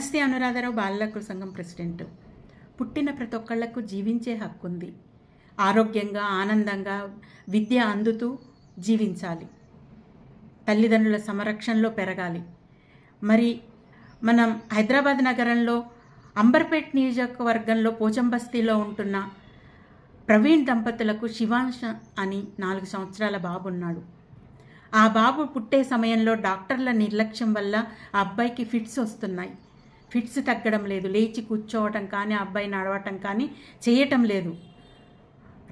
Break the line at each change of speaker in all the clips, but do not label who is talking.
నమస్తే అనురాధరావు బాలల సంఘం ప్రెసిడెంట్. పుట్టిన ప్రతి ఒక్కళ్ళకు జీవించే హక్కు ఉంది. ఆరోగ్యంగా ఆనందంగా విద్య అందుతూ జీవించాలి. తల్లిదండ్రుల సంరక్షణలో పెరగాలి. మరి మనం హైదరాబాద్ నగరంలో అంబర్పేట్ నియోజకవర్గంలో పోచంబస్తీలో ఉంటున్న ప్రవీణ్ దంపతులకు శివాంశ అని నాలుగు సంవత్సరాల బాబు ఉన్నాడు. ఆ బాబు పుట్టే సమయంలో డాక్టర్ల నిర్లక్ష్యం వల్ల ఆ అబ్బాయికి ఫిట్స్ వస్తున్నాయి. ఫిట్స్ తగ్గడం లేదు. లేచి కూర్చోవటం కానీ ఆ అబ్బాయి నడవటం కానీ చేయటం లేదు.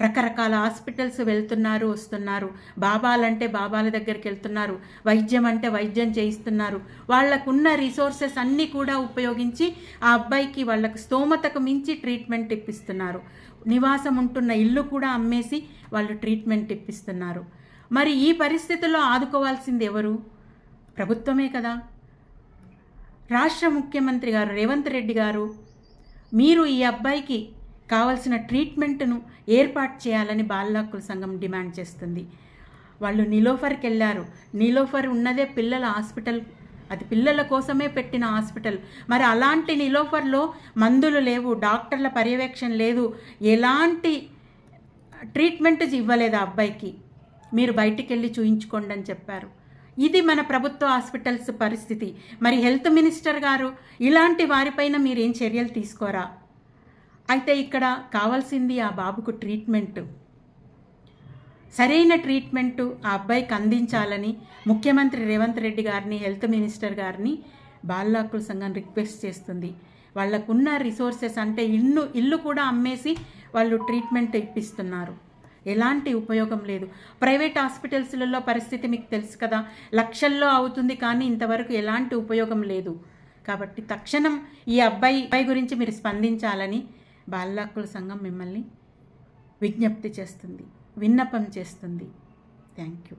రకరకాల హాస్పిటల్స్ వెళ్తున్నారు వస్తున్నారు. బాబాలంటే బాబాల దగ్గరికి వెళ్తున్నారు. వైద్యం అంటే వైద్యం చేయిస్తున్నారు. వాళ్ళకున్న రిసోర్సెస్ అన్నీ కూడా ఉపయోగించి ఆ అబ్బాయికి వాళ్ళకు స్తోమతకు మించి ట్రీట్మెంట్ ఇప్పిస్తున్నారు. నివాసం ఉంటున్న ఇల్లు కూడా అమ్మేసి వాళ్ళు ట్రీట్మెంట్ ఇప్పిస్తున్నారు. మరి ఈ పరిస్థితుల్లో ఆదుకోవాల్సింది ఎవరు? ప్రభుత్వమే కదా. రాష్ట్ర ముఖ్యమంత్రి గారు రేవంత్ రెడ్డి గారు మీరు ఈ అబ్బాయికి కావలసిన ట్రీట్మెంట్ను ఏర్పాటు చేయాలని బాలహక్కుల సంఘం డిమాండ్ చేస్తుంది. వాళ్ళు నిలోఫర్కి వెళ్ళారు. నిలోఫర్ ఉన్నదే పిల్లల హాస్పిటల్ అది పిల్లల కోసమే పెట్టిన హాస్పిటల్. మరి అలాంటి నిలోఫర్లో మందులు లేవు డాక్టర్ల పర్యవేక్షణ లేదు. ఎలాంటి ట్రీట్మెంట్ ఇవ్వలేదు ఆ అబ్బాయికి. మీరు బయటికి వెళ్ళి చూయించుకోండి అని చెప్పారు. ఇది మన ప్రభుత్వ హాస్పిటల్స్ పరిస్థితి. మరి హెల్త్ మినిస్టర్ గారు ఇలాంటి వారిపైన మీరేం చర్యలు తీసుకోరా? అయితే ఇక్కడ కావాల్సింది ఆ బాబుకు ట్రీట్మెంటు. సరైన ట్రీట్మెంటు ఆ అబ్బాయికి అందించాలని ముఖ్యమంత్రి రేవంత్ రెడ్డి గారిని హెల్త్ మినిస్టర్ గారిని బాల్లాకుల సంఘం రిక్వెస్ట్ చేస్తుంది. వాళ్ళకున్న రిసోర్సెస్ అంటే ఇల్లు ఇల్లు కూడా అమ్మేసి వాళ్ళు ట్రీట్మెంట్ ఇప్పిస్తున్నారు. ఎలాంటి ఉపయోగం లేదు. ప్రైవేట్ హాస్పిటల్స్లలో పరిస్థితి మీకు తెలుసు కదా. లక్షల్లో అవుతుంది కానీ ఇంతవరకు ఎలాంటి ఉపయోగం లేదు. కాబట్టి తక్షణం ఈ అబ్బాయి అబ్బాయి గురించి మీరు స్పందించాలని బాల హక్కుల సంఘం మిమ్మల్ని విజ్ఞప్తి చేస్తుంది విన్నపం చేస్తుంది. Thank you